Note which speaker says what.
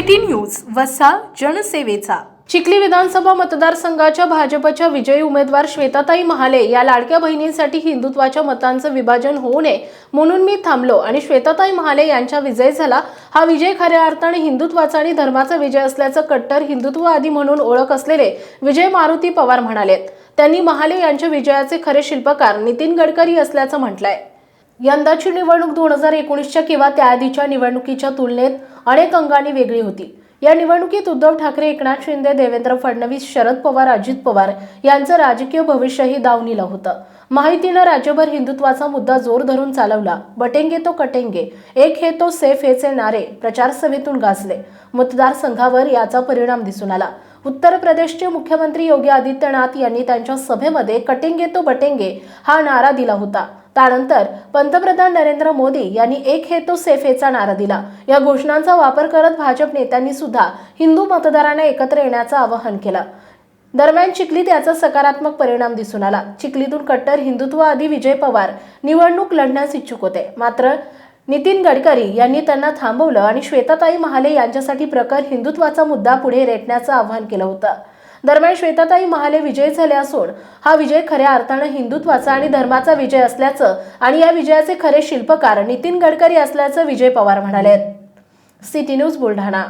Speaker 1: City news वसा जनसेवेचा.
Speaker 2: चिखली विधानसभा मतदारसंघाच्या भाजपच्या विजयी उमेदवार श्वेताताई महाले या लाडक्या बहिणींसाठी हिंदुत्वाच्या मतांचं विभाजन होऊ नये म्हणून मी थांबलो आणि श्वेताताई महाले यांचा विजय झाला. हा विजय खऱ्या अर्थाने हिंदुत्वाचा आणि धर्माचा विजय असल्याचं कट्टर हिंदुत्ववादी म्हणून ओळख असलेले विजय मारुती पवार म्हणालेत. त्यांनी महाले यांच्या विजयाचे खरे शिल्पकार नितीन गडकरी असल्याचं म्हटलंय. यंदाची निवडणूक दोन हजार एकोणीसच्या किंवा त्याआधीच्या निवडणुकीच्या तुलनेत अनेक अंगाने वेगळी होती. या निवडणुकीत उद्धव ठाकरे एकनाथ शिंदे देवेंद्र फडणवीस शरद पवार अजित पवार यांचं राजकीय भविष्यही दावणीला होतं. माहितीनं राज्यभर हिंदुत्वाचा मुद्दा जोर धरून चालवला. बटेंगे तो कटेंगे एक हे तो सेफ हेचे नारे प्रचार सभेतून गाजले. मतदारसंघावर याचा परिणाम दिसून आला. उत्तर प्रदेशचे मुख्यमंत्री योगी आदित्यनाथ यांनी त्यांच्या सभेमध्ये कटेंगे तो बटेंगे हा नारा दिला होता. त्यानंतर पंतप्रधान नरेंद्र मोदी यांनी एक हे तो सेफ हेचा नारा दिला. या घोषणांचा वापर करत भाजप नेत्यांनी सुद्धा हिंदू मतदारांना एकत्र येण्याचं आवाहन केलं. दरम्यान चिखलीत याचा सकारात्मक परिणाम दिसून आला. चिखलीतून कट्टर हिंदुत्ववादी विजय पवार निवडणूक लढण्यास इच्छुक होते. मात्र नितीन गडकरी यांनी त्यांना थांबवलं आणि श्वेताताई महाले यांच्यासाठी प्रखर हिंदुत्वाचा मुद्दा पुढे रेटण्याचं आवाहन केलं होतं. दरम्यान श्वेताताई महाले विजयी झाले असून हा विजय खऱ्या अर्थानं हिंदुत्वाचा आणि धर्माचा विजय असल्याचं आणि या विजयाचे खरे शिल्पकार नितीन गडकरी असल्याचं विजय पवार म्हणाले सिटी न्यूज बुलढाणा.